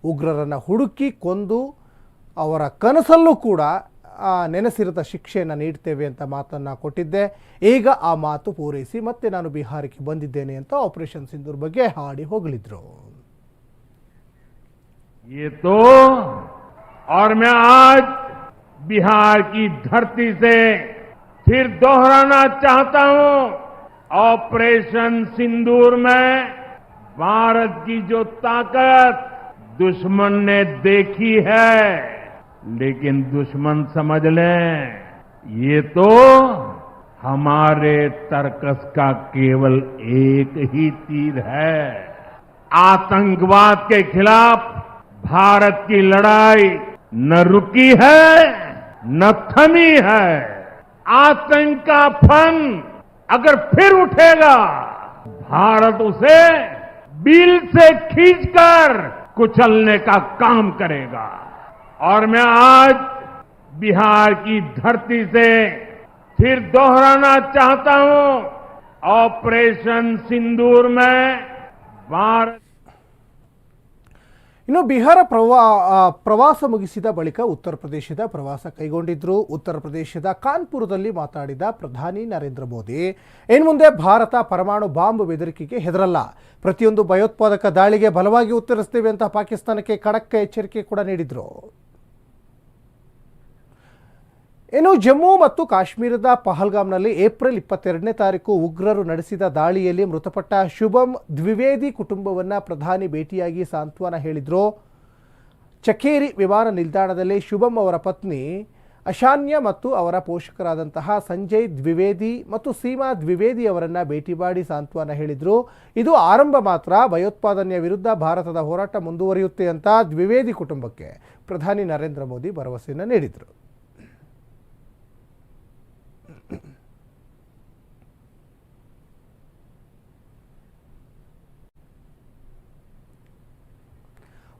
ಉಗ್ರರನ್ನು ಹುಡುಕಿ ಕೊಂದು ಅವರ ಕನಸಲ್ಲೂ ಕೂಡ ನೆನೆಸಿರದ ಶಿಕ್ಷೆಯನ್ನು ನೀಡ್ತೇವೆ ಅಂತ ಮಾತನ್ನು ಕೊಟ್ಟಿದ್ದೆ ಈಗ ಆ ಮಾತು ಪೂರೈಸಿ ಮತ್ತೆ ನಾನು ಬಿಹಾರಕ್ಕೆ ಬಂದಿದ್ದೇನೆ ಅಂತ ಆಪರೇಷನ್ ಸಿಂಧೂರ್ ಬಗ್ಗೆ ಹಾಡಿ ಹೋಗಲಿದ್ರು ये तो और मैं आज बिहार की धरती से फिर दोहराना चाहता हूं ऑपरेशन सिंदूर में भारत की जो ताकत दुश्मन ने देखी है लेकिन दुश्मन समझ लें, ये तो हमारे तर्कस का केवल एक ही तीर है। आतंकवाद के खिलाफ भारत की लड़ाई न रुकी है, न थमी है। आतंक का फन अगर फिर उठेगा, भारत उसे बिल से खींचकर कुचलने का काम करेगा। और मैं आज बिहार की धरती से फिर दोहराना चाहता हूं ऑपरेशन सिंदूर में भारत ಇನ್ನು ಬಿಹಾರ ಪ್ರವಾ ಆ, ಪ್ರವಾಸ ಮುಗಿಸಿದ ಬಳಿಕ ಉತ್ತರ ಪ್ರದೇಶದ ಪ್ರವಾಸ ಕೈಗೊಂಡಿದ್ರು ಉತ್ತರ ಪ್ರದೇಶದ ಕಾನ್ಪುರದಲ್ಲಿ ಮಾತಾಡಿದ ಪ್ರಧಾನಿ ನರೇಂದ್ರ ಮೋದಿ ಇನ್ನು ಮುಂದೆ ಭಾರತ ಪರಮಾಣು ಬಾಂಬ್ ಬೆದರಿಕೆಗೆ ಹೆದರಲ್ಲ ಪ್ರತಿಯೊಂದು ಭಯೋತ್ಪಾದಕ ದಾಳಿಗೆ ಬಲವಾಗಿ ಉತ್ತರಿಸ್ತೇವೆ ಅಂತ ಪಾಕಿಸ್ತಾನಕ್ಕೆ ಖಡಕ್ ಎಚ್ಚರಿಕೆ ಕೂಡ ನೀಡಿದ್ರು ಇನ್ನು ಜಮ್ಮು ಮತ್ತು ಕಾಶ್ಮೀರದ ಪಹಲ್ಗಾಮ್ನಲ್ಲಿ ಏಪ್ರಿಲ್ ಇಪ್ಪತ್ತೆರಡನೇ ತಾರೀಕು ಉಗ್ರರು ನಡೆಸಿದ ದಾಳಿಯಲ್ಲಿ ಮೃತಪಟ್ಟ ಶುಭಂ ದ್ವಿವೇದಿ ಕುಟುಂಬವನ್ನು ಪ್ರಧಾನಿ ಭೇಟಿಯಾಗಿ ಸಾಂತ್ವನ ಹೇಳಿದರು. ಚಕೇರಿ ವಿಮಾನ ನಿಲ್ದಾಣದಲ್ಲಿ ಶುಭಂ ಅವರ ಪತ್ನಿ ಅಶಾನ್ಯ ಮತ್ತು ಅವರ ಪೋಷಕರಾದಂತಹ ಸಂಜಯ್ ದ್ವಿವೇದಿ ಮತ್ತು ಸೀಮಾ ದ್ವಿವೇದಿ ಅವರನ್ನು ಭೇಟಿ ಮಾಡಿ ಸಾಂತ್ವನ ಹೇಳಿದರು. ಇದು ಆರಂಭ ಮಾತ್ರ, ಭಯೋತ್ಪಾದನೆಯ ವಿರುದ್ಧ ಭಾರತದ ಹೋರಾಟ ಮುಂದುವರಿಯುತ್ತೆ ಅಂತ ದ್ವಿವೇದಿ ಕುಟುಂಬಕ್ಕೆ ಪ್ರಧಾನಿ ನರೇಂದ್ರ ಮೋದಿ ಭರವಸೆಯನ್ನು ನೀಡಿದರು.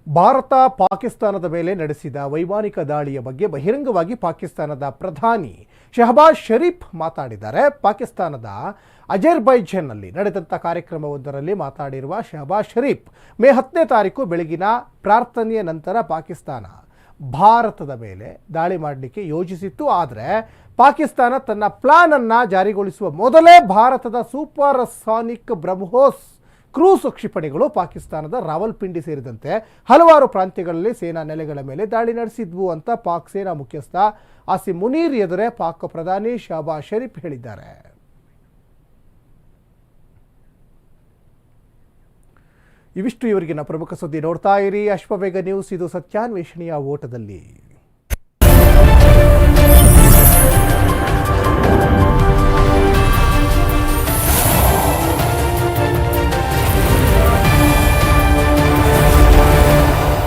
ಭಾರತ ಪಾಕಿಸ್ತಾನದ ಮೇಲೆ ನಡೆಸಿದ ವೈಮಾನಿಕ ದಾಳಿಯ ಬಗ್ಗೆ ಬಹಿರಂಗವಾಗಿ ಪಾಕಿಸ್ತಾನದ ಪ್ರಧಾನಿ ಶಹಬಾಜ್ ಷರೀಫ್ ಮಾತಾಡಿದ್ದಾರೆ. ಪಾಕಿಸ್ತಾನದ ಅಜರ್ಬೈಜಾನ್ನಲ್ಲಿ ನಡೆದಂಥ ಕಾರ್ಯಕ್ರಮವೊಂದರಲ್ಲಿ ಮಾತಾಡಿರುವ ಶಹಬಾಜ್ ಷರೀಫ್ ಮೇ ಹತ್ತನೇ ತಾರೀಕು ಬೆಳಗಿನ ಪ್ರಾರ್ಥನೆಯ ನಂತರ ಪಾಕಿಸ್ತಾನ ಭಾರತದ ಮೇಲೆ ದಾಳಿ ಮಾಡಲಿಕ್ಕೆ ಯೋಜಿಸಿತ್ತು. ಆದರೆ ಪಾಕಿಸ್ತಾನ ತನ್ನ ಪ್ಲಾನ್ ಅನ್ನ ಜಾರಿಗೊಳಿಸುವ ಮೊದಲೇ ಭಾರತದ ಸೂಪರ್ ಸಾನಿಕ್ ಬ್ರಹ್ಮೋಸ್ ಕ್ರೂಸ್ ಕ್ಷಿಪಣಿಗಳು ಪಾಕಿಸ್ತಾನದ ರಾವಲ್ಪಿಂಡಿ ಸೇರಿದಂತೆ ಹಲವಾರು ಪ್ರಾಂತ್ಯಗಳಲ್ಲಿ ಸೇನಾ ನೆಲೆಗಳ ಮೇಲೆ ದಾಳಿ ನಡೆಸಿದ್ವು ಅಂತ ಪಾಕ್ ಸೇನಾ ಮುಖ್ಯಸ್ಥ ಆಸಿಮ್ ಮುನೀರ್ ಎದುರೇ ಪಾಕ್ ಪ್ರಧಾನಿ ಶಹಬಾಜ್ ಷರೀಫ್ ಹೇಳಿದ್ದಾರೆ. ಇವಿಷ್ಟು ಇವರಿಗಿನ ಪ್ರಮುಖ ಸುದ್ದಿ ನೋಡ್ತಾ ಇರಿ. ಅಶ್ವವೇಗ ನ್ಯೂಸ್, ಇದು ಸತ್ಯಾನ್ವೇಷಣೆಯ ಓಟದಲ್ಲಿ.